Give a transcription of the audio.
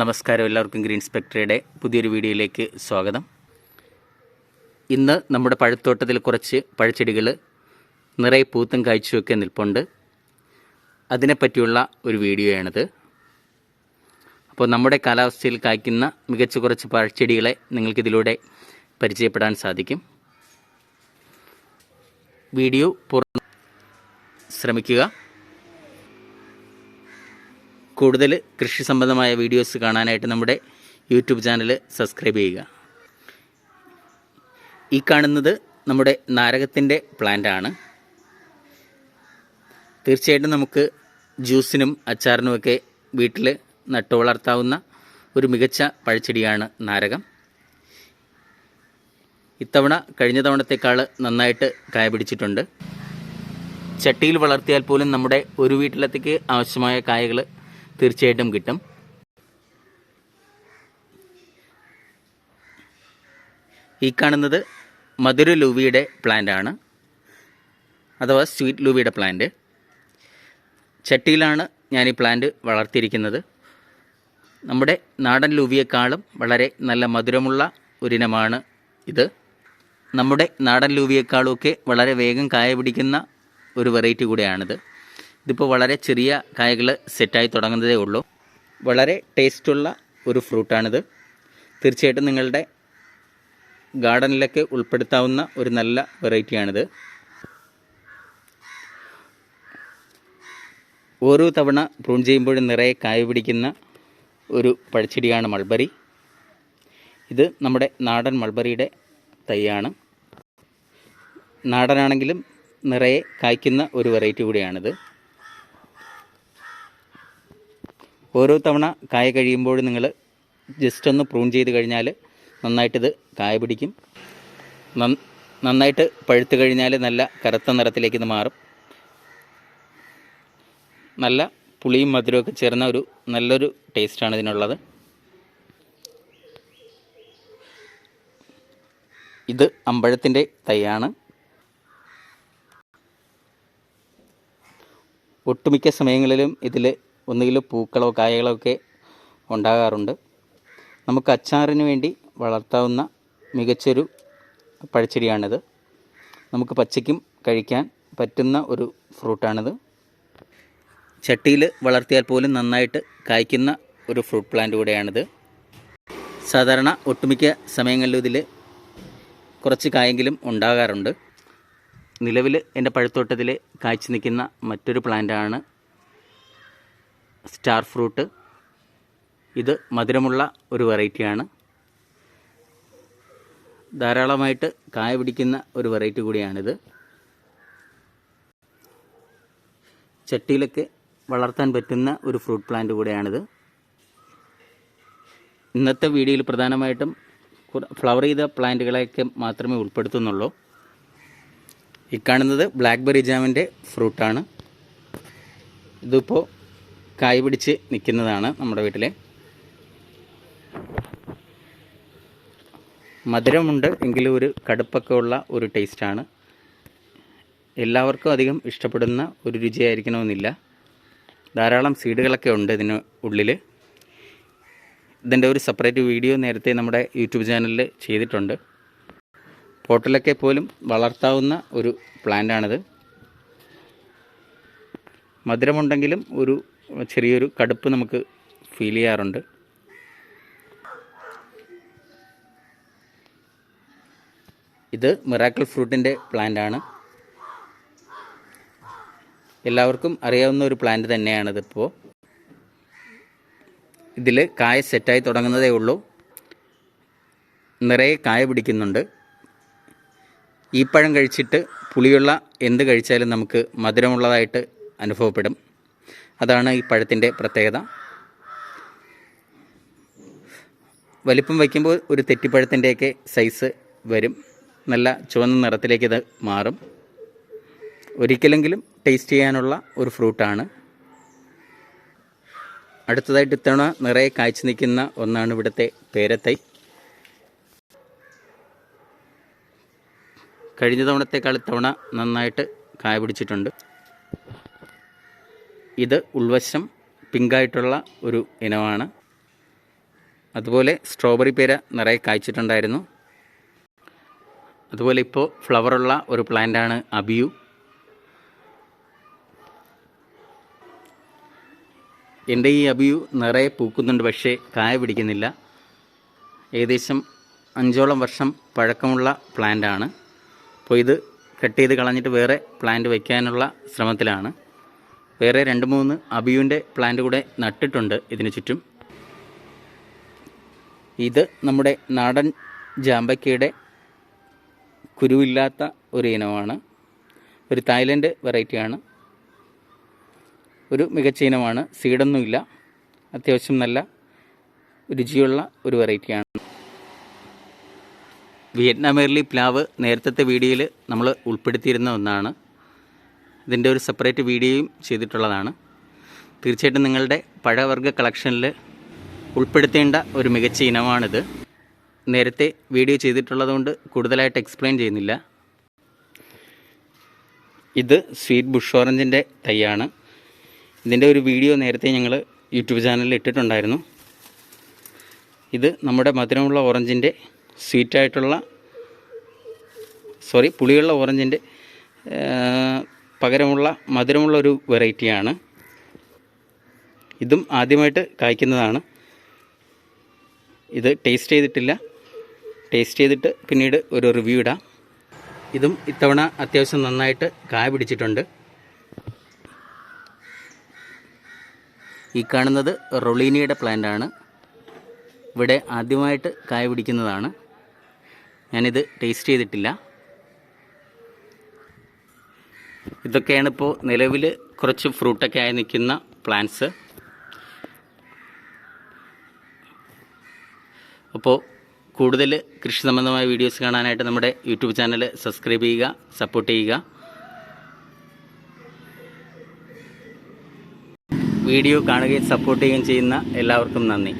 നമസ്കാരം എല്ലാവർക്കും ഗ്രീൻ സ്പെക്ടറിയുടെ പുതിയൊരു വീഡിയോയിലേക്ക് സ്വാഗതം. ഇന്ന് നമ്മുടെ പഴത്തോട്ടത്തിൽ കുറച്ച് പഴച്ചെടികൾ നിറയെ പൂത്തും കാഴ്ചയൊക്കെ നിൽപ്പുണ്ട്. അതിനെപ്പറ്റിയുള്ള ഒരു വീഡിയോയാണിത്. അപ്പോൾ നമ്മുടെ കാലാവസ്ഥയിൽ കായ്ക്കുന്ന മികച്ച കുറച്ച് പഴച്ചെടികളെ നിങ്ങൾക്കിതിലൂടെ പരിചയപ്പെടാൻ സാധിക്കും. വീഡിയോ പൂർണ ശ്രമിക്കുക. കൂടുതൽ കൃഷി സംബന്ധമായ വീഡിയോസ് കാണാനായിട്ട് നമ്മുടെ യൂട്യൂബ് ചാനൽ സബ്സ്ക്രൈബ് ചെയ്യുക. ഈ കാണുന്നത് നമ്മുടെ നാരകത്തിന്റെ പ്ലാന്റ് ആണ് തീർച്ചയായിട്ടും നമുക്ക് ജ്യൂസിനും അച്ചാറിനുമൊക്കെ വീട്ടിൽ നട്ടു വളർത്താവുന്ന ഒരു മികച്ച പഴച്ചെടിയാണ് നാരകം. ഇത്തവണ കഴിഞ്ഞ തവണത്തേക്കാൾ നന്നായിട്ട് കായ പിടിച്ചിട്ടുണ്ട്. ചട്ടിയിൽ വളർത്തിയാൽ പോലും നമ്മുടെ ഒരു വീട്ടിലത്തേക്ക് ആവശ്യമായ കായകൾ തീർച്ചയായിട്ടും കിട്ടും. ഈ കാണുന്നത് മധുര ലൂവിയുടെ ആണ്. അഥവാ സ്വീറ്റ് ലൂവിയുടെ പ്ലാന്റ് ചട്ടിയിലാണ് ഞാൻ ഈ പ്ലാന്റ് വളർത്തിയിരിക്കുന്നത്. നമ്മുടെ നാടൻ ലൂവിയേക്കാളും വളരെ നല്ല മധുരമുള്ള ഒരിനമാണ് ഇത്. നമ്മുടെ നാടൻ ലൂവിയേക്കാളുമൊക്കെ വളരെ വേഗം കായ പിടിക്കുന്ന ഒരു വെറൈറ്റി കൂടെയാണിത്. ഇതിപ്പോൾ വളരെ ചെറിയ കായകൾ സെറ്റായി തുടങ്ങുന്നതേ ഉള്ളൂ. വളരെ ടേസ്റ്റുള്ള ഒരു ഫ്രൂട്ടാണിത്. തീർച്ചയായിട്ടും നിങ്ങളുടെ ഗാർഡനിലൊക്കെ ഉൾപ്പെടുത്താവുന്ന ഒരു നല്ല വെറൈറ്റിയാണിത്. ഓരോ തവണ പ്രൂൺ ചെയ്യുമ്പോഴും നിറയെ കായ പിടിക്കുന്ന ഒരു പഴച്ചെടിയാണ് മൾബറി. ഇത് നമ്മുടെ നാടൻ മൾബറിയുടെ തൈയാണ്. നാടനാണെങ്കിലും നിറയെ കായ്ക്കുന്ന ഒരു വെറൈറ്റി കൂടിയാണിത്. ഓരോ തവണ കായ കഴിയുമ്പോൾ നിങ്ങൾ ജസ്റ്റ് ഒന്ന് പ്രൂൺ ചെയ്ത് കഴിഞ്ഞാൽ നന്നായിട്ടിത് കായ പിടിക്കും. നന്നായിട്ട് പഴുത്ത് കഴിഞ്ഞാൽ നല്ല കറുത്ത നിറത്തിലേക്ക് ഇത് മാറും. നല്ല പുളിയും മധുരമൊക്കെ ചേർന്ന ഒരു നല്ലൊരു ടേസ്റ്റാണ് ഇതിനുള്ളത്. ഇത് അമ്പഴത്തിന്റെ തൈയാണ്. ഒട്ടുമിക്ക സമയങ്ങളിലും ഇതിൽ ഒന്നുകിൽ പൂക്കളോ കായകളോ ഒക്കെ ഉണ്ടാകാറുണ്ട്. നമുക്ക് അച്ചാറിന് വേണ്ടി വളർത്താവുന്ന മികച്ചൊരു പഴച്ചെടിയാണിത്. നമുക്ക് പച്ചയ്ക്കും കഴിക്കാൻ പറ്റുന്ന ഒരു ഫ്രൂട്ടാണിത്. ചട്ടിയിൽ വളർത്തിയാൽ പോലും നന്നായിട്ട് കായ്ക്കുന്ന ഒരു ഫ്രൂട്ട് പ്ലാന്റ് കൂടെയാണിത്. സാധാരണ ഒട്ടുമിക്ക സമയങ്ങളിലും ഇതിൽ കുറച്ച് കായെങ്കിലും ഉണ്ടാകാറുണ്ട്. നിലവിൽ എന്റെ പഴത്തോട്ടത്തിൽ കായ്ച്ചു നിൽക്കുന്ന മറ്റൊരു പ്ലാന്റാണ് സ്റ്റാർ ഫ്രൂട്ട്. ഇത് മധുരമുള്ള ഒരു വെറൈറ്റിയാണ് ധാരാളമായിട്ട് കായ പിടിക്കുന്ന ഒരു വെറൈറ്റി കൂടിയാണിത്. ചട്ടിയിലൊക്കെ വളർത്താൻ പറ്റുന്ന ഒരു ഫ്രൂട്ട് പ്ലാന്റ് കൂടെയാണിത്. ഇന്നത്തെ വീഡിയോയിൽ പ്രധാനമായിട്ടും ഫ്ലവർ ചെയ്ത പ്ലാന്റുകളെയൊക്കെ മാത്രമേ ഉൾപ്പെടുത്തുന്നുള്ളൂ. ഈ കാണുന്നത് ബ്ലാക്ക്ബെറി ജാമിന്റെ ഫ്രൂട്ടാണ് ഇതിപ്പോൾ കായ് പിടിച്ച് നിൽക്കുന്നതാണ് നമ്മുടെ വീട്ടിൽ മധുരമുണ്ട് എങ്കിലും ഒരു കടുപ്പൊക്കെ ഉള്ള ഒരു ടേസ്റ്റാണ് എല്ലാവർക്കും അധികം ഇഷ്ടപ്പെടുന്ന ഒരു രുചിയായിരിക്കണമെന്നില്ല. ധാരാളം സീഡുകളൊക്കെ ഉണ്ട് ഇതിന് ഉള്ളിൽ ഇതിന്റെ ഒരു സെപ്പറേറ്റ് വീഡിയോ നേരത്തെ നമ്മുടെ യൂട്യൂബ് ചാനലിൽ ചെയ്തിട്ടുണ്ട്. പോട്ടിലൊക്കെ പോലും വളർത്താവുന്ന ഒരു പ്ലാന്റാണിത് മധുരമുണ്ടെങ്കിലും ഒരു ചെറിയൊരു കടുപ്പ് നമുക്ക് ഫീൽ ചെയ്യാറുണ്ട്. ഇത് മിറാക്കിൾ ഫ്രൂട്ടിന്റെ പ്ലാന്റാണ് എല്ലാവർക്കും അറിയാവുന്ന ഒരു പ്ലാന്റ് തന്നെയാണിതിപ്പോൾ ഇതിൽ കായ സെറ്റായി തുടങ്ങുന്നതേ ഉള്ളൂ. നിറയെ കായ പിടിക്കുന്നുണ്ട്. ഈ പഴം കഴിച്ചിട്ട് പുളിയുള്ള എന്ത് കഴിച്ചാലും നമുക്ക് മധുരമുള്ളതായിട്ട് അനുഭവപ്പെടും. അതാണ് ഈ പഴത്തിന്റെ പ്രത്യേകത. വലിപ്പം വയ്ക്കുമ്പോൾ ഒരു തെറ്റിപ്പഴത്തിന്റെയൊക്കെ സൈസ് വരും. നല്ല ചുവന്ന നിറത്തിലേക്ക് ഇത് മാറും. ഒരിക്കലെങ്കിലും ടേസ്റ്റ് ചെയ്യാനുള്ള ഒരു ഫ്രൂട്ടാണ്. അടുത്തതായിട്ട് ഇത്തവണ നിറയെ കാഴ്ച നിൽക്കുന്ന ഒന്നാണ് ഇവിടുത്തെ പേരത്തൈ. കഴിഞ്ഞ തവണത്തെക്കാൾ ഇത്തവണ നന്നായിട്ട് കായ പിടിച്ചിട്ടുണ്ട്. ഇത് ഉൾവശം പിങ്കായിട്ടുള്ള ഒരു ഇനമാണ്. അതുപോലെ സ്ട്രോബെറി പേര നിറയെ കായ്ച്ചിട്ടുണ്ടായിരുന്നു. അതുപോലെ ഇപ്പോൾ ഫ്ലവറുള്ള ഒരു പ്ലാന്റാണ് അബിയു. എന്റെ ഈ അബിയു നിറയെ പൂക്കുന്നുണ്ട് പക്ഷേ കായ പിടിക്കുന്നില്ല. ഏകദേശം അഞ്ചോളം വർഷം പഴക്കമുള്ള പ്ലാന്റാണ് അപ്പോൾ ഇത് കട്ട് ചെയ്ത് കളഞ്ഞിട്ട് വേറെ പ്ലാന്റ് വയ്ക്കാനുള്ള ശ്രമത്തിലാണ്. വേറെ രണ്ട് മൂന്ന് അബിയുവിന്റെ പ്ലാന്റ് കൂടെ നട്ടിട്ടുണ്ട് ഇതിന് ചുറ്റും. ഇത് നമ്മുടെ നാടൻ ജാമ്പയ്ക്കയുടെ കുരുവില്ലാത്ത ഒരു ഇനമാണ്. ഒരു തായ്ലൻഡ് വെറൈറ്റിയാണ് ഒരു മികച്ച ഇനമാണ്. സീഡൊന്നുമില്ല അത്യാവശ്യം നല്ല രുചിയുള്ള ഒരു വെറൈറ്റിയാണ് വിയറ്റ്നാമേർലി പ്ലാവ് നേരത്തെ വീഡിയോയിൽ നമ്മൾ ഉൾപ്പെടുത്തിയിരുന്ന ഒന്നാണ്. ഇതിന്റെ ഒരു സെപ്പറേറ്റ് വീഡിയോയും ചെയ്തിട്ടുള്ളതാണ്. തീർച്ചയായിട്ടും നിങ്ങളുടെ പഴവർഗ കളക്ഷനിൽ ഉൾപ്പെടുത്തേണ്ട ഒരു മികച്ച ഇനമാണിത്. നേരത്തെ വീഡിയോ ചെയ്തിട്ടുള്ളതുകൊണ്ട് കൂടുതലായിട്ട് എക്സ്പ്ലെയിൻ ചെയ്യുന്നില്ല. ഇത് സ്വീറ്റ് ബുഷ് ഓറഞ്ചിന്റെ തൈയാണ്. ഇതിന്റെ ഒരു വീഡിയോ നേരത്തെ ഞങ്ങൾ യൂട്യൂബ് ചാനലിൽ ഇട്ടിട്ടുണ്ടായിരുന്നു. ഇത് നമ്മുടെ മധുരമുള്ള ഓറഞ്ചിന്റെ സ്വീറ്റായിട്ടുള്ള സോറി പുളിയുള്ള ഓറഞ്ചിന്റെ പകരമുള്ള മധുരമുള്ള ഒരു വെറൈറ്റിയാണ്. ഇതും ആദ്യമായിട്ട് കായ്ക്കുന്നതാണ്. ഇത് ടേസ്റ്റ് ചെയ്തിട്ടില്ല. ടേസ്റ്റ് ചെയ്തിട്ട് പിന്നീട് ഒരു റിവ്യൂ ഇടാം. ഇതും ഇത്തവണ അത്യാവശ്യം നന്നായിട്ട് കായ പിടിച്ചിട്ടുണ്ട്. ഈ കാണുന്നത് റൊളീനിയുടെ പ്ലാന്റ് ആണ് ഇവിടെ ആദ്യമായിട്ട് കായ പിടിക്കുന്നതാണ്. ഞാനിത് ടേസ്റ്റ് ചെയ്തിട്ടില്ല. ഇതൊക്കെയാണ് ഇപ്പോൾ നിലവിൽ കുറച്ച് ഫ്രൂട്ടൊക്കെ ആയി നിൽക്കുന്ന പ്ലാന്റ്സ്. അപ്പോൾ കൂടുതൽ കൃഷി സംബന്ധമായ വീഡിയോസ് കാണാനായിട്ട് നമ്മുടെ യൂട്യൂബ് ചാനൽ സബ്സ്ക്രൈബ് ചെയ്യുക സപ്പോർട്ട് ചെയ്യുക. വീഡിയോ കാണുകയും സപ്പോർട്ട് ചെയ്യുകയും ചെയ്യുന്ന എല്ലാവർക്കും നന്ദി.